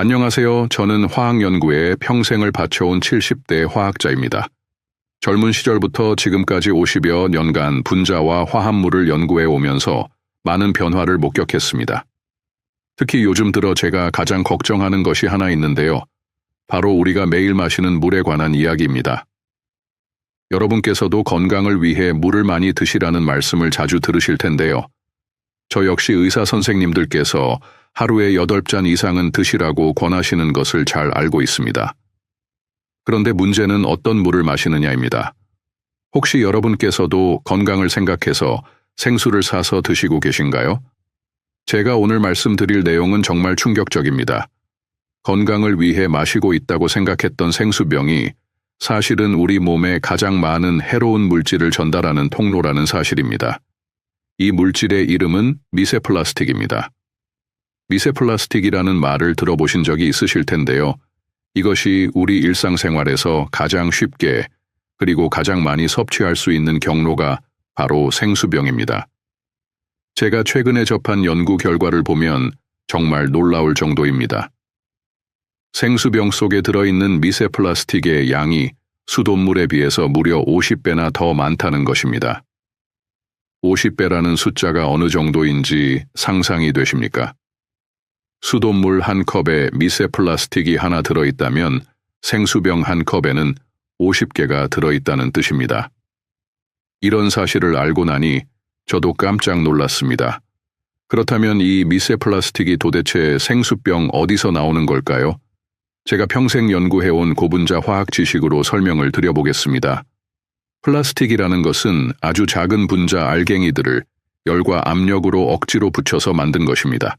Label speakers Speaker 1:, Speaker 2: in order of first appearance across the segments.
Speaker 1: 안녕하세요. 저는 화학연구에 평생을 바쳐온 70대 화학자입니다. 젊은 시절부터 지금까지 50여 년간 분자와 화합물을 연구해 오면서 많은 변화를 목격했습니다. 특히 요즘 들어 제가 가장 걱정하는 것이 하나 있는데요. 바로 우리가 매일 마시는 물에 관한 이야기입니다. 여러분께서도 건강을 위해 물을 많이 드시라는 말씀을 자주 들으실 텐데요. 저 역시 의사 선생님들께서 하루에 8잔 이상은 드시라고 권하시는 것을 잘 알고 있습니다. 그런데 문제는 어떤 물을 마시느냐입니다. 혹시 여러분께서도 건강을 생각해서 생수를 사서 드시고 계신가요? 제가 오늘 말씀드릴 내용은 정말 충격적입니다. 건강을 위해 마시고 있다고 생각했던 생수병이 사실은 우리 몸에 가장 많은 해로운 물질을 전달하는 통로라는 사실입니다. 이 물질의 이름은 미세플라스틱입니다. 미세 플라스틱이라는 말을 들어보신 적이 있으실 텐데요. 이것이 우리 일상생활에서 가장 쉽게 그리고 가장 많이 섭취할 수 있는 경로가 바로 생수병입니다. 제가 최근에 접한 연구 결과를 보면 정말 놀라울 정도입니다. 생수병 속에 들어있는 미세 플라스틱의 양이 수돗물에 비해서 무려 50배나 더 많다는 것입니다. 50배라는 숫자가 어느 정도인지 상상이 되십니까? 수돗물 한 컵에 미세 플라스틱이 하나 들어있다면 생수병 한 컵에는 50개가 들어있다는 뜻입니다. 이런 사실을 알고 나니 저도 깜짝 놀랐습니다. 그렇다면 이 미세 플라스틱이 도대체 생수병 어디서 나오는 걸까요? 제가 평생 연구해온 고분자 화학 지식으로 설명을 드려보겠습니다. 플라스틱이라는 것은 아주 작은 분자 알갱이들을 열과 압력으로 억지로 붙여서 만든 것입니다.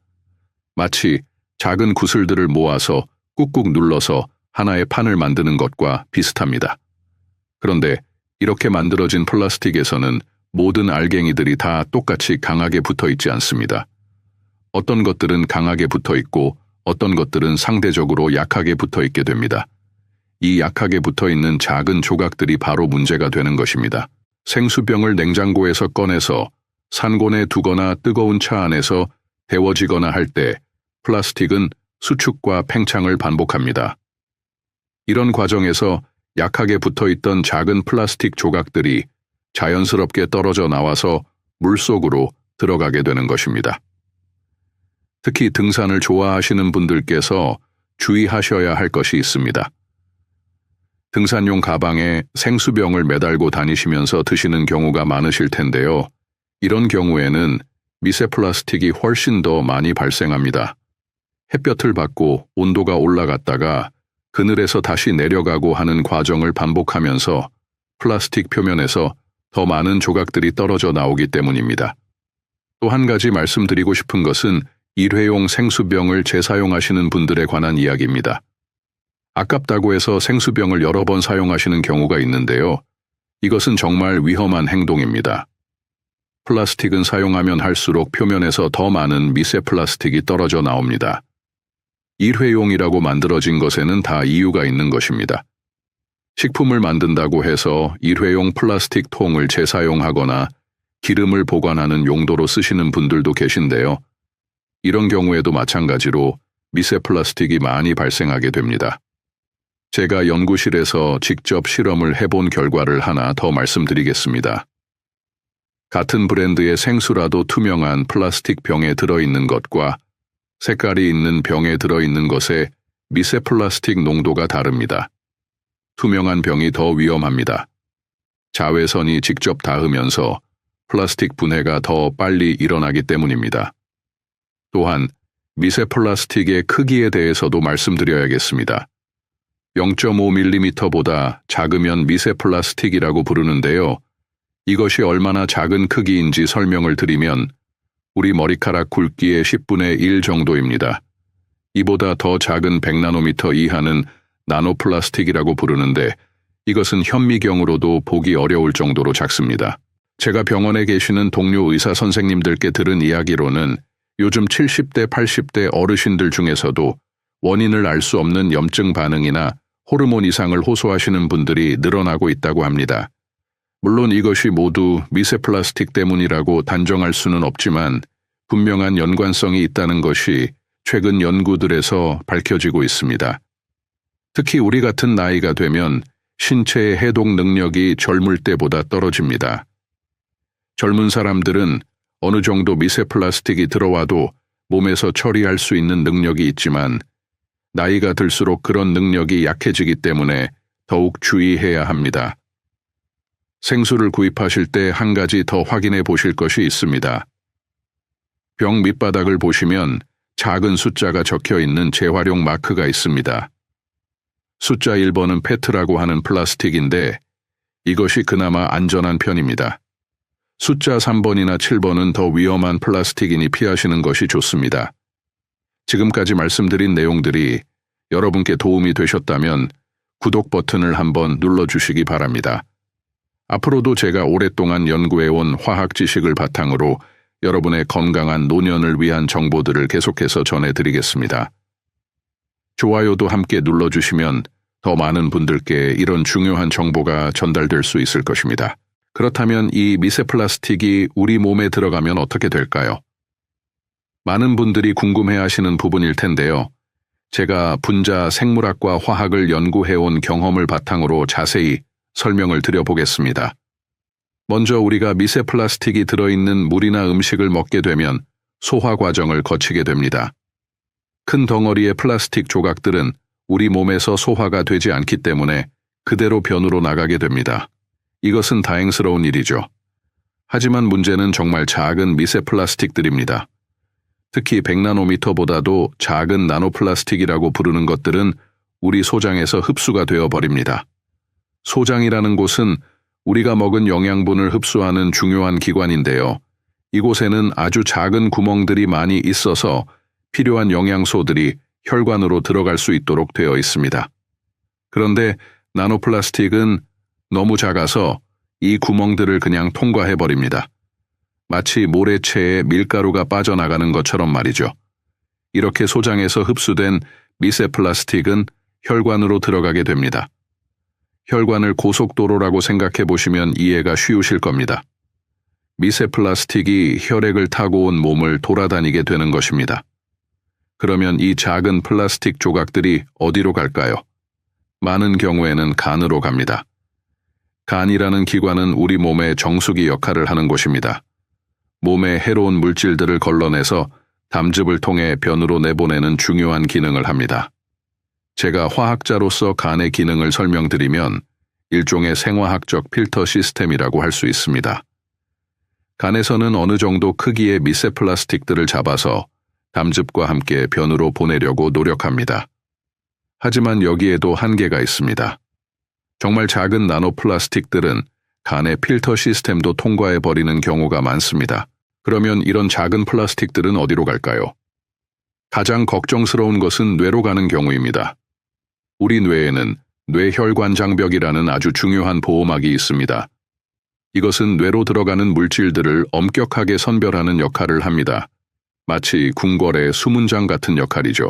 Speaker 1: 마치 작은 구슬들을 모아서 꾹꾹 눌러서 하나의 판을 만드는 것과 비슷합니다. 그런데 이렇게 만들어진 플라스틱에서는 모든 알갱이들이 다 똑같이 강하게 붙어 있지 않습니다. 어떤 것들은 강하게 붙어 있고 어떤 것들은 상대적으로 약하게 붙어 있게 됩니다. 이 약하게 붙어 있는 작은 조각들이 바로 문제가 되는 것입니다. 생수병을 냉장고에서 꺼내서 산곤에 두거나 뜨거운 차 안에서 데워지거나 할 때 플라스틱은 수축과 팽창을 반복합니다. 이런 과정에서 약하게 붙어 있던 작은 플라스틱 조각들이 자연스럽게 떨어져 나와서 물 속으로 들어가게 되는 것입니다. 특히 등산을 좋아하시는 분들께서 주의하셔야 할 것이 있습니다. 등산용 가방에 생수병을 매달고 다니시면서 드시는 경우가 많으실 텐데요. 이런 경우에는 미세 플라스틱이 훨씬 더 많이 발생합니다. 햇볕을 받고 온도가 올라갔다가 그늘에서 다시 내려가고 하는 과정을 반복하면서 플라스틱 표면에서 더 많은 조각들이 떨어져 나오기 때문입니다. 또 한 가지 말씀드리고 싶은 것은 일회용 생수병을 재사용하시는 분들에 관한 이야기입니다. 아깝다고 해서 생수병을 여러 번 사용하시는 경우가 있는데요. 이것은 정말 위험한 행동입니다. 플라스틱은 사용하면 할수록 표면에서 더 많은 미세 플라스틱이 떨어져 나옵니다. 일회용이라고 만들어진 것에는 다 이유가 있는 것입니다. 식품을 만든다고 해서 일회용 플라스틱 통을 재사용하거나 기름을 보관하는 용도로 쓰시는 분들도 계신데요. 이런 경우에도 마찬가지로 미세 플라스틱이 많이 발생하게 됩니다. 제가 연구실에서 직접 실험을 해본 결과를 하나 더 말씀드리겠습니다. 같은 브랜드의 생수라도 투명한 플라스틱 병에 들어있는 것과 색깔이 있는 병에 들어있는 것의 미세 플라스틱 농도가 다릅니다. 투명한 병이 더 위험합니다. 자외선이 직접 닿으면서 플라스틱 분해가 더 빨리 일어나기 때문입니다. 또한 미세 플라스틱의 크기에 대해서도 말씀드려야겠습니다. 0.5mm보다 작으면 미세 플라스틱이라고 부르는데요. 이것이 얼마나 작은 크기인지 설명을 드리면 우리 머리카락 굵기의 10분의 1 정도입니다. 이보다 더 작은 100나노미터 이하는 나노플라스틱이라고 부르는데 이것은 현미경으로도 보기 어려울 정도로 작습니다. 제가 병원에 계시는 동료 의사 선생님들께 들은 이야기로는 요즘 70대, 80대 어르신들 중에서도 원인을 알 수 없는 염증 반응이나 호르몬 이상을 호소하시는 분들이 늘어나고 있다고 합니다. 물론 이것이 모두 미세 플라스틱 때문이라고 단정할 수는 없지만 분명한 연관성이 있다는 것이 최근 연구들에서 밝혀지고 있습니다. 특히 우리 같은 나이가 되면 신체의 해독 능력이 젊을 때보다 떨어집니다. 젊은 사람들은 어느 정도 미세 플라스틱이 들어와도 몸에서 처리할 수 있는 능력이 있지만 나이가 들수록 그런 능력이 약해지기 때문에 더욱 주의해야 합니다. 생수를 구입하실 때 한 가지 더 확인해 보실 것이 있습니다. 병 밑바닥을 보시면 작은 숫자가 적혀 있는 재활용 마크가 있습니다. 숫자 1번은 페트라고 하는 플라스틱인데 이것이 그나마 안전한 편입니다. 숫자 3번이나 7번은 더 위험한 플라스틱이니 피하시는 것이 좋습니다. 지금까지 말씀드린 내용들이 여러분께 도움이 되셨다면 구독 버튼을 한번 눌러주시기 바랍니다. 앞으로도 제가 오랫동안 연구해온 화학 지식을 바탕으로 여러분의 건강한 노년을 위한 정보들을 계속해서 전해드리겠습니다. 좋아요도 함께 눌러주시면 더 많은 분들께 이런 중요한 정보가 전달될 수 있을 것입니다. 그렇다면 이 미세 플라스틱이 우리 몸에 들어가면 어떻게 될까요? 많은 분들이 궁금해 하시는 부분일 텐데요. 제가 분자 생물학과 화학을 연구해온 경험을 바탕으로 자세히 설명을 드려보겠습니다. 먼저 우리가 미세 플라스틱이 들어있는 물이나 음식을 먹게 되면 소화 과정을 거치게 됩니다. 큰 덩어리의 플라스틱 조각들은 우리 몸에서 소화가 되지 않기 때문에 그대로 변으로 나가게 됩니다. 이것은 다행스러운 일이죠. 하지만 문제는 정말 작은 미세 플라스틱들입니다. 특히 100나노미터보다도 작은 나노플라스틱이라고 부르는 것들은 우리 소장에서 흡수가 되어 버립니다. 소장이라는 곳은 우리가 먹은 영양분을 흡수하는 중요한 기관인데요. 이곳에는 아주 작은 구멍들이 많이 있어서 필요한 영양소들이 혈관으로 들어갈 수 있도록 되어 있습니다. 그런데 나노플라스틱은 너무 작아서 이 구멍들을 그냥 통과해 버립니다. 마치 모래채에 밀가루가 빠져나가는 것처럼 말이죠. 이렇게 소장에서 흡수된 미세 플라스틱은 혈관으로 들어가게 됩니다. 혈관을 고속도로라고 생각해 보시면 이해가 쉬우실 겁니다. 미세 플라스틱이 혈액을 타고 온 몸을 돌아다니게 되는 것입니다. 그러면 이 작은 플라스틱 조각들이 어디로 갈까요? 많은 경우에는 간으로 갑니다. 간이라는 기관은 우리 몸의 정수기 역할을 하는 곳입니다. 몸에 해로운 물질들을 걸러내서 담즙을 통해 변으로 내보내는 중요한 기능을 합니다. 제가 화학자로서 간의 기능을 설명드리면 일종의 생화학적 필터 시스템이라고 할 수 있습니다. 간에서는 어느 정도 크기의 미세 플라스틱들을 잡아서 담즙과 함께 변으로 보내려고 노력합니다. 하지만 여기에도 한계가 있습니다. 정말 작은 나노 플라스틱들은 간의 필터 시스템도 통과해 버리는 경우가 많습니다. 그러면 이런 작은 플라스틱들은 어디로 갈까요? 가장 걱정스러운 것은 뇌로 가는 경우입니다. 우리 뇌에는 뇌혈관 장벽이라는 아주 중요한 보호막이 있습니다. 이것은 뇌로 들어가는 물질들을 엄격하게 선별하는 역할을 합니다. 마치 궁궐의 수문장 같은 역할이죠.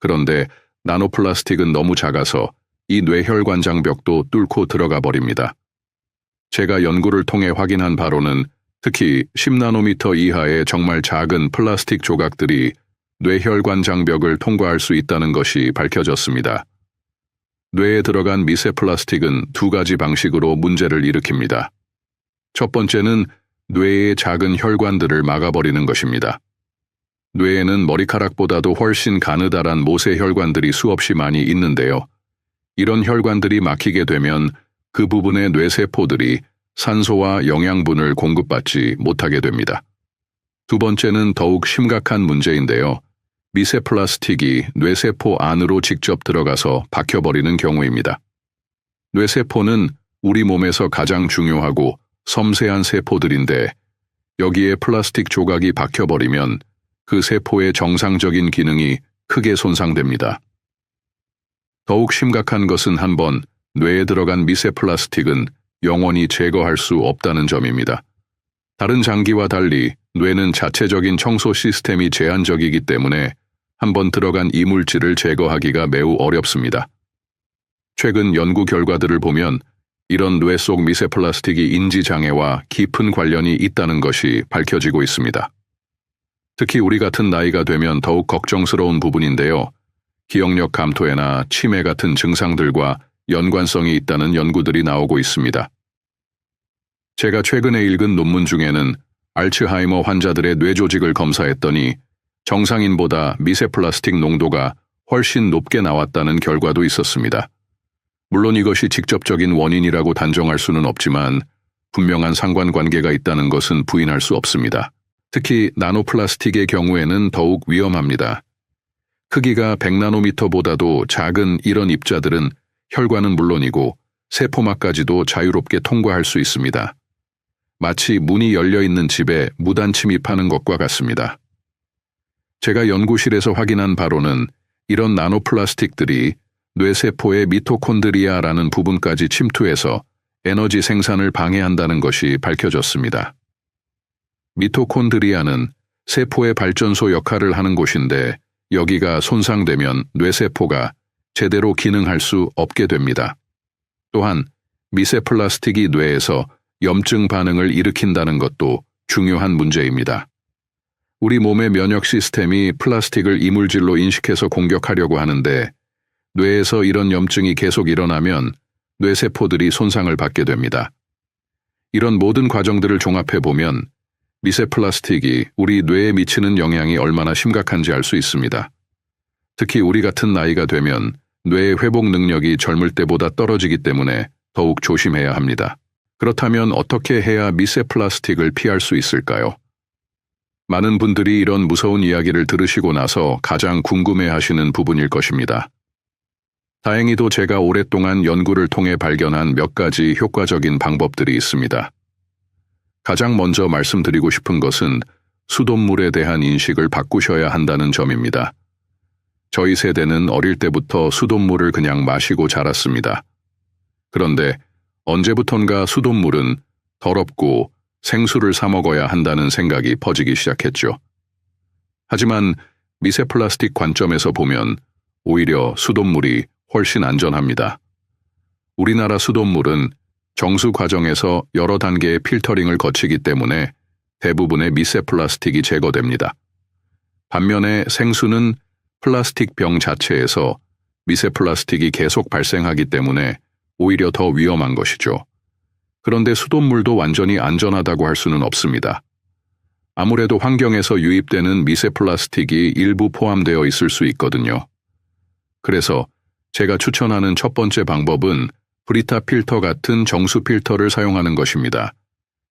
Speaker 1: 그런데 나노플라스틱은 너무 작아서 이 뇌혈관 장벽도 뚫고 들어가 버립니다. 제가 연구를 통해 확인한 바로는 특히 10나노미터 이하의 정말 작은 플라스틱 조각들이 뇌혈관 장벽을 통과할 수 있다는 것이 밝혀졌습니다. 뇌에 들어간 미세 플라스틱은 두 가지 방식으로 문제를 일으킵니다. 첫 번째는 뇌의 작은 혈관들을 막아버리는 것입니다. 뇌에는 머리카락보다도 훨씬 가느다란 모세 혈관들이 수없이 많이 있는데요. 이런 혈관들이 막히게 되면 그 부분의 뇌세포들이 산소와 영양분을 공급받지 못하게 됩니다. 두 번째는 더욱 심각한 문제인데요. 미세 플라스틱이 뇌세포 안으로 직접 들어가서 박혀버리는 경우입니다. 뇌세포는 우리 몸에서 가장 중요하고 섬세한 세포들인데 여기에 플라스틱 조각이 박혀버리면 그 세포의 정상적인 기능이 크게 손상됩니다. 더욱 심각한 것은 한번 뇌에 들어간 미세 플라스틱은 영원히 제거할 수 없다는 점입니다. 다른 장기와 달리 뇌는 자체적인 청소 시스템이 제한적이기 때문에 한번 들어간 이물질을 제거하기가 매우 어렵습니다. 최근 연구 결과들을 보면 이런 뇌 속 미세 플라스틱이 인지 장애와 깊은 관련이 있다는 것이 밝혀지고 있습니다. 특히 우리 같은 나이가 되면 더욱 걱정스러운 부분인데요. 기억력 감토해나 치매 같은 증상들과 연관성이 있다는 연구들이 나오고 있습니다. 제가 최근에 읽은 논문 중에는 알츠하이머 환자들의 뇌 조직을 검사했더니 정상인보다 미세 플라스틱 농도가 훨씬 높게 나왔다는 결과도 있었습니다. 물론 이것이 직접적인 원인이라고 단정할 수는 없지만 분명한 상관관계가 있다는 것은 부인할 수 없습니다. 특히 나노플라스틱의 경우에는 더욱 위험합니다. 크기가 100나노미터보다도 작은 이런 입자들은 혈관은 물론이고 세포막까지도 자유롭게 통과할 수 있습니다. 마치 문이 열려 있는 집에 무단 침입하는 것과 같습니다. 제가 연구실에서 확인한 바로는 이런 나노플라스틱들이 뇌세포의 미토콘드리아라는 부분까지 침투해서 에너지 생산을 방해한다는 것이 밝혀졌습니다. 미토콘드리아는 세포의 발전소 역할을 하는 곳인데 여기가 손상되면 뇌세포가 제대로 기능할 수 없게 됩니다. 또한 미세 플라스틱이 뇌에서 염증 반응을 일으킨다는 것도 중요한 문제입니다. 우리 몸의 면역 시스템이 플라스틱을 이물질로 인식해서 공격하려고 하는데 뇌에서 이런 염증이 계속 일어나면 뇌세포들이 손상을 받게 됩니다. 이런 모든 과정들을 종합해 보면 미세 플라스틱이 우리 뇌에 미치는 영향이 얼마나 심각한지 알 수 있습니다. 특히 우리 같은 나이가 되면 뇌의 회복 능력이 젊을 때보다 떨어지기 때문에 더욱 조심해야 합니다. 그렇다면 어떻게 해야 미세 플라스틱을 피할 수 있을까요? 많은 분들이 이런 무서운 이야기를 들으시고 나서 가장 궁금해 하시는 부분일 것입니다. 다행히도 제가 오랫동안 연구를 통해 발견한 몇 가지 효과적인 방법들이 있습니다. 가장 먼저 말씀드리고 싶은 것은 수돗물에 대한 인식을 바꾸셔야 한다는 점입니다. 저희 세대는 어릴 때부터 수돗물을 그냥 마시고 자랐습니다. 그런데 언제부턴가 수돗물은 더럽고 생수를 사 먹어야 한다는 생각이 퍼지기 시작했죠. 하지만 미세 플라스틱 관점에서 보면 오히려 수돗물이 훨씬 안전합니다. 우리나라 수돗물은 정수 과정에서 여러 단계의 필터링을 거치기 때문에 대부분의 미세 플라스틱이 제거됩니다. 반면에 생수는 플라스틱 병 자체에서 미세 플라스틱이 계속 발생하기 때문에 오히려 더 위험한 것이죠. 그런데 수돗물도 완전히 안전하다고 할 수는 없습니다. 아무래도 환경에서 유입되는 미세 플라스틱이 일부 포함되어 있을 수 있거든요. 그래서 제가 추천하는 첫 번째 방법은 브리타 필터 같은 정수 필터를 사용하는 것입니다.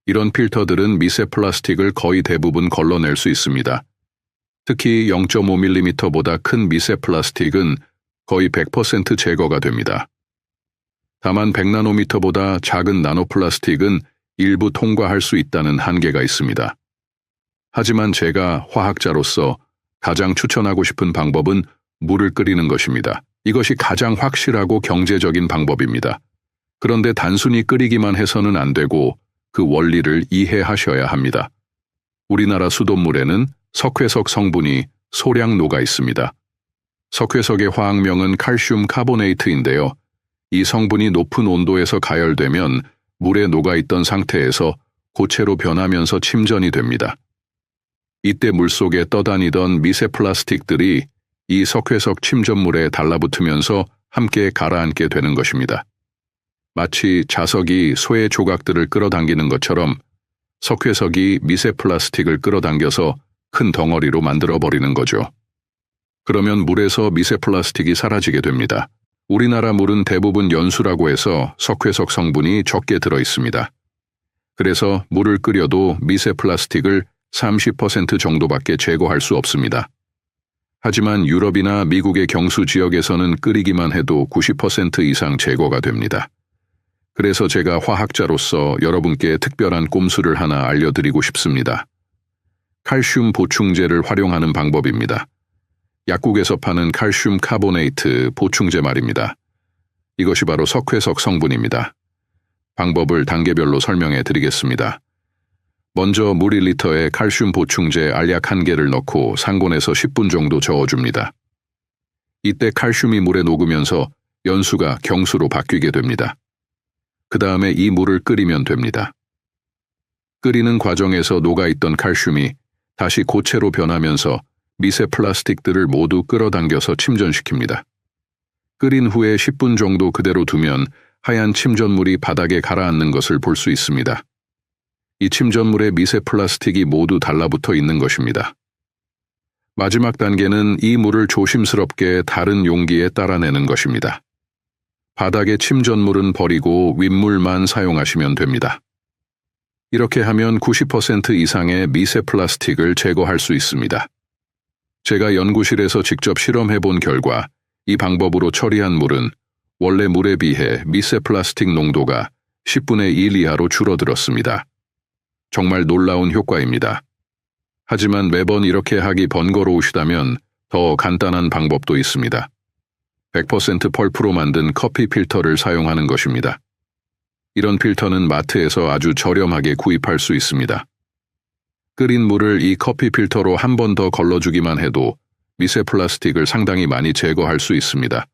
Speaker 1: 이런 필터들은 미세 플라스틱을 거의 대부분 걸러낼 수 있습니다. 특히 0.5mm보다 큰 미세 플라스틱은 거의 100% 제거가 됩니다. 다만 100나노미터보다 작은 나노플라스틱은 일부 통과할 수 있다는 한계가 있습니다. 하지만 제가 화학자로서 가장 추천하고 싶은 방법은 물을 끓이는 것입니다. 이것이 가장 확실하고 경제적인 방법입니다. 그런데 단순히 끓이기만 해서는 안 되고 그 원리를 이해하셔야 합니다. 우리나라 수돗물에는 석회석 성분이 소량 녹아 있습니다. 석회석의 화학명은 칼슘 카보네이트인데요. 이 성분이 높은 온도에서 가열되면 물에 녹아있던 상태에서 고체로 변하면서 침전이 됩니다. 이때 물속에 떠다니던 미세 플라스틱들이 이 석회석 침전물에 달라붙으면서 함께 가라앉게 되는 것입니다. 마치 자석이 소의 조각들을 끌어당기는 것처럼 석회석이 미세 플라스틱을 끌어당겨서 큰 덩어리로 만들어버리는 거죠. 그러면 물에서 미세 플라스틱이 사라지게 됩니다. 우리나라 물은 대부분 연수라고 해서 석회석 성분이 적게 들어 있습니다. 그래서 물을 끓여도 미세 플라스틱을 30% 정도밖에 제거할 수 없습니다. 하지만 유럽이나 미국의 경수 지역에서는 끓이기만 해도 90% 이상 제거가 됩니다. 그래서 제가 화학자로서 여러분께 특별한 꼼수를 하나 알려드리고 싶습니다. 칼슘 보충제를 활용하는 방법입니다. 약국에서 파는 칼슘 카보네이트 보충제 말입니다. 이것이 바로 석회석 성분입니다. 방법을 단계별로 설명해 드리겠습니다. 먼저 물 1리터에 칼슘 보충제 알약 1개를 넣고 상온에서 10분 정도 저어줍니다. 이때 칼슘이 물에 녹으면서 연수가 경수로 바뀌게 됩니다. 그 다음에 이 물을 끓이면 됩니다. 끓이는 과정에서 녹아있던 칼슘이 다시 고체로 변하면서 미세 플라스틱들을 모두 끌어당겨서 침전시킵니다. 끓인 후에 10분 정도 그대로 두면 하얀 침전물이 바닥에 가라앉는 것을 볼 수 있습니다. 이 침전물에 미세 플라스틱이 모두 달라붙어 있는 것입니다. 마지막 단계는 이 물을 조심스럽게 다른 용기에 따라내는 것입니다. 바닥의 침전물은 버리고 윗물만 사용하시면 됩니다. 이렇게 하면 90% 이상의 미세 플라스틱을 제거할 수 있습니다. 제가 연구실에서 직접 실험해 본 결과 이 방법으로 처리한 물은 원래 물에 비해 미세 플라스틱 농도가 10분의 1 이하로 줄어들었습니다. 정말 놀라운 효과입니다. 하지만 매번 이렇게 하기 번거로우시다면 더 간단한 방법도 있습니다. 100% 펄프로 만든 커피 필터를 사용하는 것입니다. 이런 필터는 마트에서 아주 저렴하게 구입할 수 있습니다. 끓인 물을 이 커피 필터로 한 번 더 걸러주기만 해도 미세 플라스틱을 상당히 많이 제거할 수 있습니다.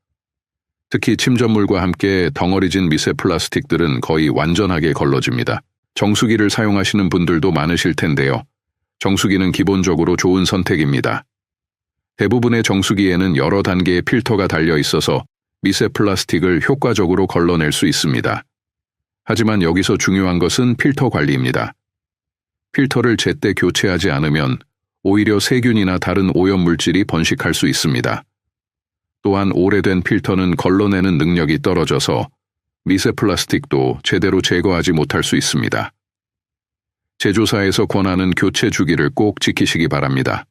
Speaker 1: 특히 침전물과 함께 덩어리진 미세 플라스틱들은 거의 완전하게 걸러집니다. 정수기를 사용하시는 분들도 많으실 텐데요. 정수기는 기본적으로 좋은 선택입니다. 대부분의 정수기에는 여러 단계의 필터가 달려 있어서 미세 플라스틱을 효과적으로 걸러낼 수 있습니다. 하지만 여기서 중요한 것은 필터 관리입니다. 필터를 제때 교체하지 않으면 오히려 세균이나 다른 오염물질이 번식할 수 있습니다. 또한 오래된 필터는 걸러내는 능력이 떨어져서 미세 플라스틱도 제대로 제거하지 못할 수 있습니다. 제조사에서 권하는 교체 주기를 꼭 지키시기 바랍니다.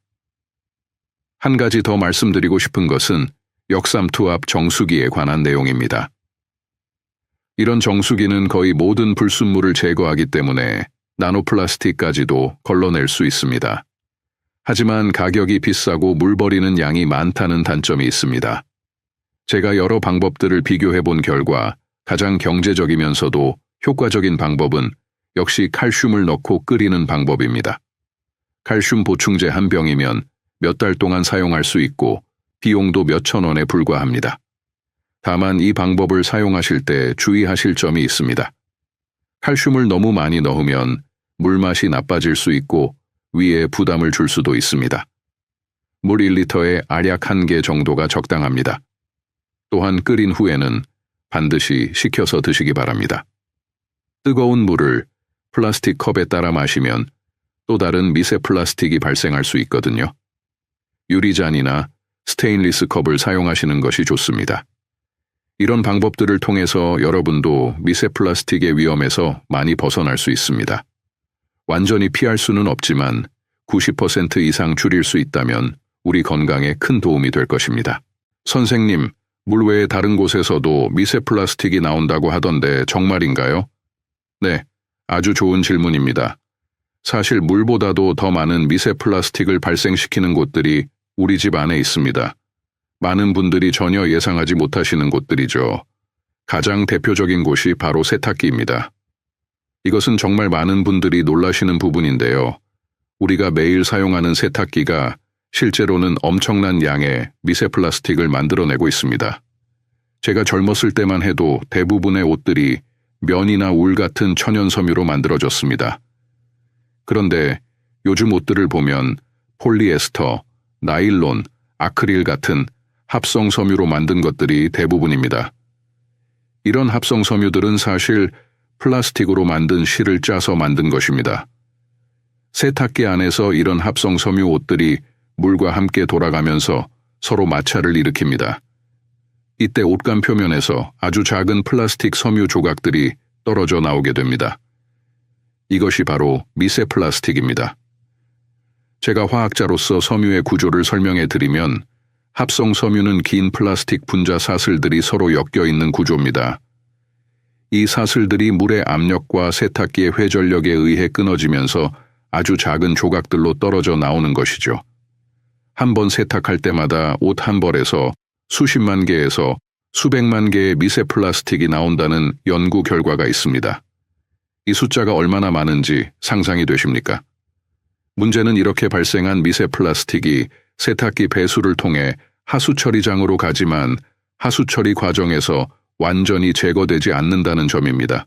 Speaker 1: 한 가지 더 말씀드리고 싶은 것은 역삼투압 정수기에 관한 내용입니다. 이런 정수기는 거의 모든 불순물을 제거하기 때문에 나노플라스틱까지도 걸러낼 수 있습니다. 하지만 가격이 비싸고 물 버리는 양이 많다는 단점이 있습니다. 제가 여러 방법들을 비교해 본 결과 가장 경제적이면서도 효과적인 방법은 역시 칼슘을 넣고 끓이는 방법입니다. 칼슘 보충제 한 병이면 몇 달 동안 사용할 수 있고 비용도 몇천 원에 불과합니다. 다만 이 방법을 사용하실 때 주의하실 점이 있습니다. 칼슘을 너무 많이 넣으면 물맛이 나빠질 수 있고 위에 부담을 줄 수도 있습니다. 물 1리터에 알약 1개 정도가 적당합니다. 또한 끓인 후에는 반드시 식혀서 드시기 바랍니다. 뜨거운 물을 플라스틱 컵에 따라 마시면 또 다른 미세 플라스틱이 발생할 수 있거든요. 유리잔이나 스테인리스 컵을 사용하시는 것이 좋습니다. 이런 방법들을 통해서 여러분도 미세 플라스틱의 위험에서 많이 벗어날 수 있습니다. 완전히 피할 수는 없지만 90% 이상 줄일 수 있다면 우리 건강에 큰 도움이 될 것입니다. 선생님, 물 외에 다른 곳에서도 미세 플라스틱이 나온다고 하던데 정말인가요? 네, 아주 좋은 질문입니다. 사실 물보다도 더 많은 미세 플라스틱을 발생시키는 곳들이 우리 집 안에 있습니다. 많은 분들이 전혀 예상하지 못하시는 곳들이죠. 가장 대표적인 곳이 바로 세탁기입니다. 이것은 정말 많은 분들이 놀라시는 부분인데요. 우리가 매일 사용하는 세탁기가 실제로는 엄청난 양의 미세 플라스틱을 만들어내고 있습니다. 제가 젊었을 때만 해도 대부분의 옷들이 면이나 울 같은 천연 섬유로 만들어졌습니다. 그런데 요즘 옷들을 보면 폴리에스터, 나일론, 아크릴 같은 합성 섬유로 만든 것들이 대부분입니다. 이런 합성 섬유들은 사실 플라스틱으로 만든 실을 짜서 만든 것입니다. 세탁기 안에서 이런 합성 섬유 옷들이 물과 함께 돌아가면서 서로 마찰을 일으킵니다. 이때 옷감 표면에서 아주 작은 플라스틱 섬유 조각들이 떨어져 나오게 됩니다. 이것이 바로 미세 플라스틱입니다. 제가 화학자로서 섬유의 구조를 설명해 드리면 합성 섬유는 긴 플라스틱 분자 사슬들이 서로 엮여 있는 구조입니다. 이 사슬들이 물의 압력과 세탁기의 회전력에 의해 끊어지면서 아주 작은 조각들로 떨어져 나오는 것이죠. 한 번 세탁할 때마다 옷 한 벌에서 수십만 개에서 수백만 개의 미세 플라스틱이 나온다는 연구 결과가 있습니다. 이 숫자가 얼마나 많은지 상상이 되십니까? 문제는 이렇게 발생한 미세 플라스틱이 세탁기 배수를 통해 하수 처리장으로 가지만 하수 처리 과정에서 완전히 제거되지 않는다는 점입니다.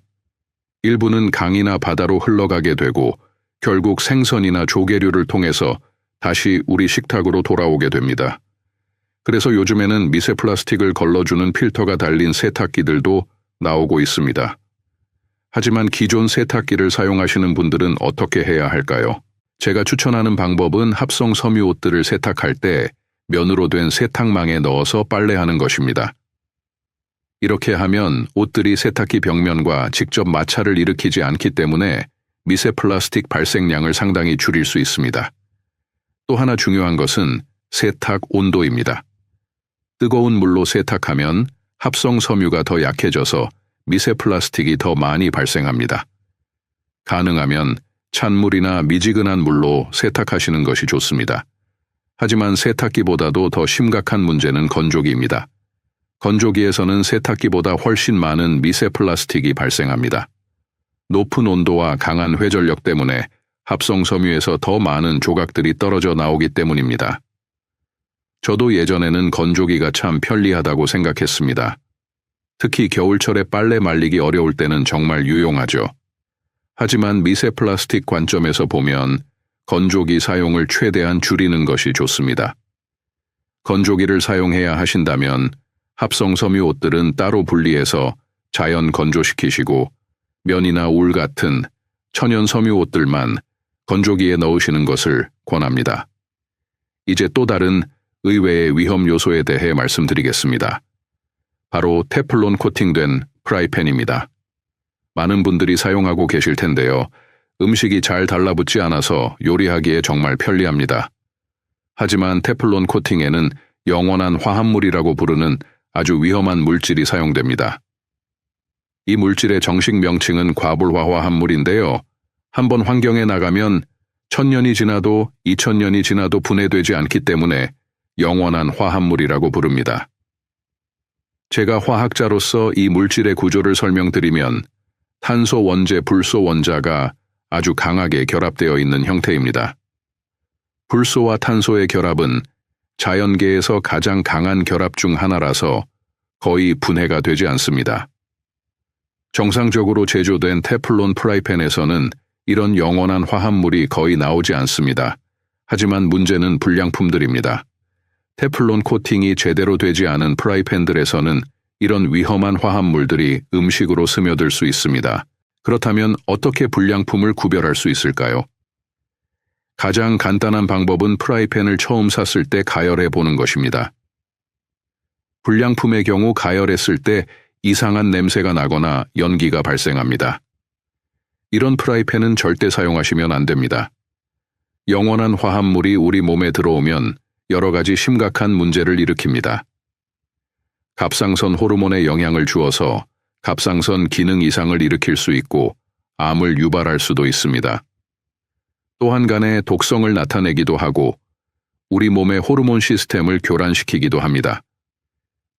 Speaker 1: 일부는 강이나 바다로 흘러가게 되고 결국 생선이나 조개류를 통해서 다시 우리 식탁으로 돌아오게 됩니다. 그래서 요즘에는 미세 플라스틱을 걸러주는 필터가 달린 세탁기들도 나오고 있습니다. 하지만 기존 세탁기를 사용하시는 분들은 어떻게 해야 할까요? 제가 추천하는 방법은 합성 섬유 옷들을 세탁할 때 면으로 된 세탁망에 넣어서 빨래하는 것입니다. 이렇게 하면 옷들이 세탁기 벽면과 직접 마찰을 일으키지 않기 때문에 미세 플라스틱 발생량을 상당히 줄일 수 있습니다. 또 하나 중요한 것은 세탁 온도입니다. 뜨거운 물로 세탁하면 합성 섬유가 더 약해져서 미세 플라스틱이 더 많이 발생합니다. 가능하면 찬물이나 미지근한 물로 세탁하시는 것이 좋습니다. 하지만 세탁기보다도 더 심각한 문제는 건조기입니다. 건조기에서는 세탁기보다 훨씬 많은 미세 플라스틱이 발생합니다. 높은 온도와 강한 회전력 때문에 합성 섬유에서 더 많은 조각들이 떨어져 나오기 때문입니다. 저도 예전에는 건조기가 참 편리하다고 생각했습니다. 특히 겨울철에 빨래 말리기 어려울 때는 정말 유용하죠. 하지만 미세 플라스틱 관점에서 보면 건조기 사용을 최대한 줄이는 것이 좋습니다. 건조기를 사용해야 하신다면 합성 섬유 옷들은 따로 분리해서 자연 건조시키시고 면이나 울 같은 천연 섬유 옷들만 건조기에 넣으시는 것을 권합니다. 이제 또 다른 의외의 위험 요소에 대해 말씀드리겠습니다. 바로 테플론 코팅된 프라이팬입니다. 많은 분들이 사용하고 계실 텐데요. 음식이 잘 달라붙지 않아서 요리하기에 정말 편리합니다. 하지만 테플론 코팅에는 영원한 화합물이라고 부르는 아주 위험한 물질이 사용됩니다. 이 물질의 정식 명칭은 과불화화 합물인데요. 한번 환경에 나가면 천년이 지나도 이천년이 지나도 분해되지 않기 때문에 영원한 화합물이라고 부릅니다. 제가 화학자로서 이 물질의 구조를 설명드리면 탄소 원재 불소 원자가 아주 강하게 결합되어 있는 형태입니다. 불소와 탄소의 결합은 자연계에서 가장 강한 결합 중 하나라서 거의 분해가 되지 않습니다. 정상적으로 제조된 테플론 프라이팬에서는 이런 영원한 화합물이 거의 나오지 않습니다. 하지만 문제는 불량품들입니다. 테플론 코팅이 제대로 되지 않은 프라이팬들에서는 이런 위험한 화합물들이 음식으로 스며들 수 있습니다. 그렇다면 어떻게 불량품을 구별할 수 있을까요? 가장 간단한 방법은 프라이팬을 처음 샀을 때 가열해 보는 것입니다. 불량품의 경우 가열했을 때 이상한 냄새가 나거나 연기가 발생합니다. 이런 프라이팬은 절대 사용하시면 안 됩니다. 영원한 화합물이 우리 몸에 들어오면 여러 가지 심각한 문제를 일으킵니다. 갑상선 호르몬에 영향을 주어서 갑상선 기능 이상을 일으킬 수 있고 암을 유발할 수도 있습니다. 또한 간에 독성을 나타내기도 하고 우리 몸의 호르몬 시스템을 교란시키기도 합니다.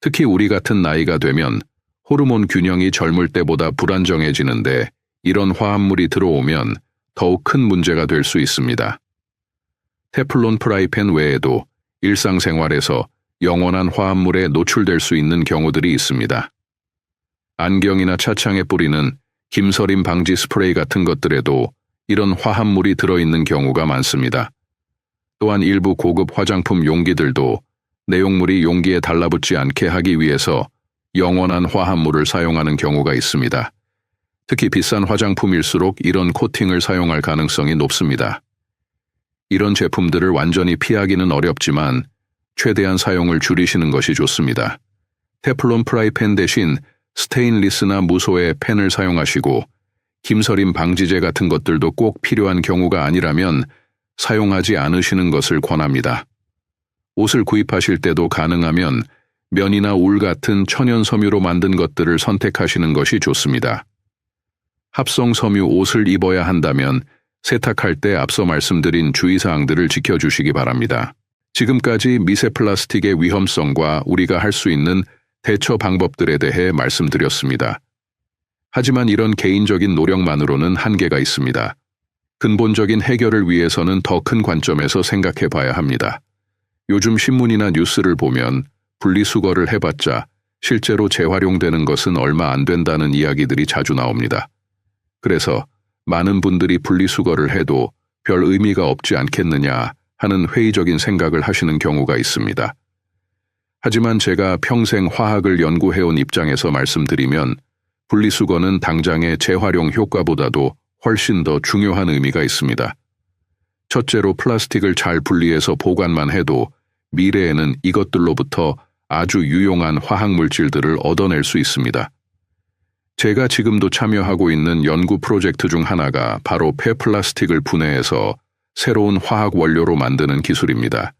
Speaker 1: 특히 우리 같은 나이가 되면 호르몬 균형이 젊을 때보다 불안정해지는데 이런 화합물이 들어오면 더욱 큰 문제가 될 수 있습니다. 테플론 프라이팬 외에도 일상생활에서 영원한 화합물에 노출될 수 있는 경우들이 있습니다. 안경이나 차창에 뿌리는 김서림 방지 스프레이 같은 것들에도 이런 화합물이 들어있는 경우가 많습니다. 또한 일부 고급 화장품 용기들도 내용물이 용기에 달라붙지 않게 하기 위해서 영원한 화합물을 사용하는 경우가 있습니다. 특히 비싼 화장품일수록 이런 코팅을 사용할 가능성이 높습니다. 이런 제품들을 완전히 피하기는 어렵지만 최대한 사용을 줄이시는 것이 좋습니다. 테플론 프라이팬 대신 스테인리스나 무소의 팬을 사용하시고 김서림 방지제 같은 것들도 꼭 필요한 경우가 아니라면 사용하지 않으시는 것을 권합니다. 옷을 구입하실 때도 가능하면 면이나 울 같은 천연 섬유로 만든 것들을 선택하시는 것이 좋습니다. 합성 섬유 옷을 입어야 한다면 세탁할 때 앞서 말씀드린 주의사항들을 지켜주시기 바랍니다. 지금까지 미세 플라스틱의 위험성과 우리가 할 수 있는 대처 방법들에 대해 말씀드렸습니다. 하지만 이런 개인적인 노력만으로는 한계가 있습니다. 근본적인 해결을 위해서는 더 큰 관점에서 생각해 봐야 합니다. 요즘 신문이나 뉴스를 보면 분리수거를 해봤자 실제로 재활용되는 것은 얼마 안 된다는 이야기들이 자주 나옵니다. 그래서 많은 분들이 분리수거를 해도 별 의미가 없지 않겠느냐 하는 회의적인 생각을 하시는 경우가 있습니다. 하지만 제가 평생 화학을 연구해온 입장에서 말씀드리면 분리수거는 당장의 재활용 효과보다도 훨씬 더 중요한 의미가 있습니다. 첫째로 플라스틱을 잘 분리해서 보관만 해도 미래에는 이것들로부터 아주 유용한 화학 물질들을 얻어낼 수 있습니다. 제가 지금도 참여하고 있는 연구 프로젝트 중 하나가 바로 폐플라스틱을 분해해서 새로운 화학 원료로 만드는 기술입니다.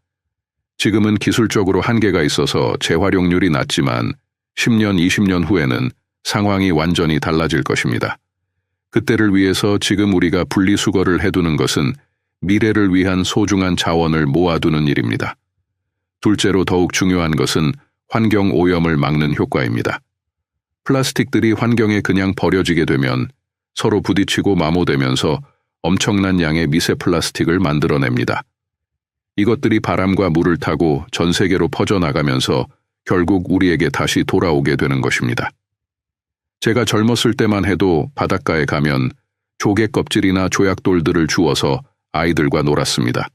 Speaker 1: 지금은 기술적으로 한계가 있어서 재활용률이 낮지만 10년, 20년 후에는 상황이 완전히 달라질 것입니다. 그때를 위해서 지금 우리가 분리수거를 해두는 것은 미래를 위한 소중한 자원을 모아두는 일입니다. 둘째로 더욱 중요한 것은 환경 오염을 막는 효과입니다. 플라스틱들이 환경에 그냥 버려지게 되면 서로 부딪히고 마모되면서 엄청난 양의 미세 플라스틱을 만들어냅니다. 이것들이 바람과 물을 타고 전 세계로 퍼져나가면서 결국 우리에게 다시 돌아오게 되는 것입니다. 제가 젊었을 때만 해도 바닷가에 가면 조개 껍질이나 조약돌들을 주워서 아이들과 놀았습니다.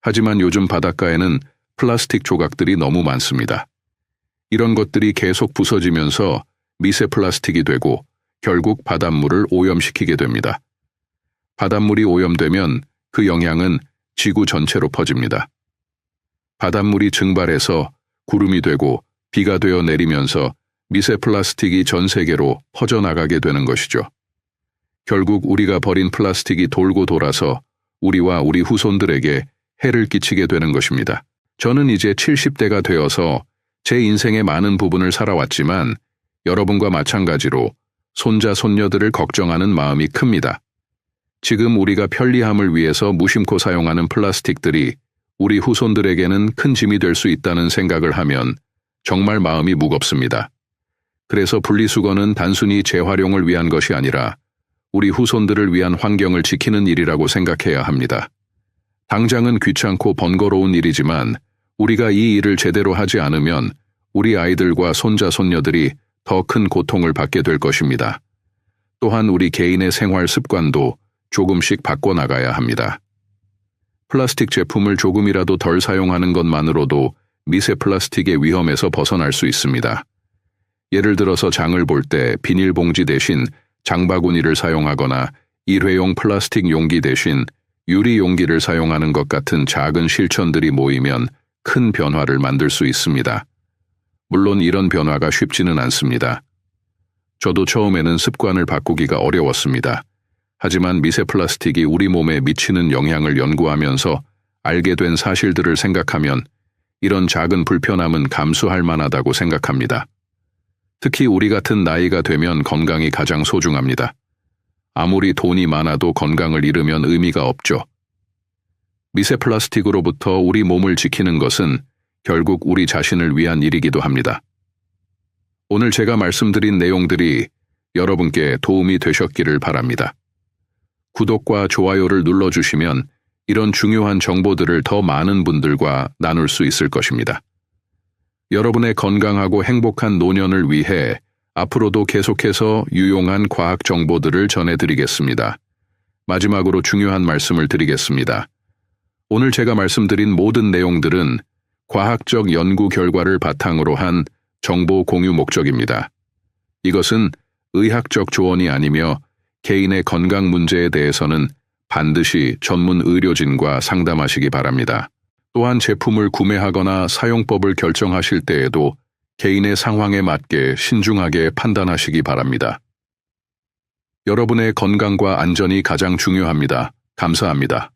Speaker 1: 하지만 요즘 바닷가에는 플라스틱 조각들이 너무 많습니다. 이런 것들이 계속 부서지면서 미세 플라스틱이 되고 결국 바닷물을 오염시키게 됩니다. 바닷물이 오염되면 그 영향은 지구 전체로 퍼집니다. 바닷물이 증발해서 구름이 되고 비가 되어 내리면서 미세 플라스틱이 전 세계로 퍼져나가게 되는 것이죠. 결국 우리가 버린 플라스틱이 돌고 돌아서 우리와 우리 후손들에게 해를 끼치게 되는 것입니다. 저는 이제 70대가 되어서 제 인생의 많은 부분을 살아왔지만 여러분과 마찬가지로 손자, 손녀들을 걱정하는 마음이 큽니다. 지금 우리가 편리함을 위해서 무심코 사용하는 플라스틱들이 우리 후손들에게는 큰 짐이 될 수 있다는 생각을 하면 정말 마음이 무겁습니다. 그래서 분리수거는 단순히 재활용을 위한 것이 아니라 우리 후손들을 위한 환경을 지키는 일이라고 생각해야 합니다. 당장은 귀찮고 번거로운 일이지만 우리가 이 일을 제대로 하지 않으면 우리 아이들과 손자, 손녀들이 더 큰 고통을 받게 될 것입니다. 또한 우리 개인의 생활 습관도 조금씩 바꿔나가야 합니다. 플라스틱 제품을 조금이라도 덜 사용하는 것만으로도 미세 플라스틱의 위험에서 벗어날 수 있습니다. 예를 들어서 장을 볼 때 비닐봉지 대신 장바구니를 사용하거나 일회용 플라스틱 용기 대신 유리 용기를 사용하는 것 같은 작은 실천들이 모이면 큰 변화를 만들 수 있습니다. 물론 이런 변화가 쉽지는 않습니다. 저도 처음에는 습관을 바꾸기가 어려웠습니다. 하지만 미세 플라스틱이 우리 몸에 미치는 영향을 연구하면서 알게 된 사실들을 생각하면 이런 작은 불편함은 감수할 만하다고 생각합니다. 특히 우리 같은 나이가 되면 건강이 가장 소중합니다. 아무리 돈이 많아도 건강을 잃으면 의미가 없죠. 미세 플라스틱으로부터 우리 몸을 지키는 것은 결국 우리 자신을 위한 일이기도 합니다. 오늘 제가 말씀드린 내용들이 여러분께 도움이 되셨기를 바랍니다. 구독과 좋아요를 눌러주시면 이런 중요한 정보들을 더 많은 분들과 나눌 수 있을 것입니다. 여러분의 건강하고 행복한 노년을 위해 앞으로도 계속해서 유용한 과학 정보들을 전해드리겠습니다. 마지막으로 중요한 말씀을 드리겠습니다. 오늘 제가 말씀드린 모든 내용들은 과학적 연구 결과를 바탕으로 한 정보 공유 목적입니다. 이것은 의학적 조언이 아니며 개인의 건강 문제에 대해서는 반드시 전문 의료진과 상담하시기 바랍니다. 또한 제품을 구매하거나 사용법을 결정하실 때에도 개인의 상황에 맞게 신중하게 판단하시기 바랍니다. 여러분의 건강과 안전이 가장 중요합니다. 감사합니다.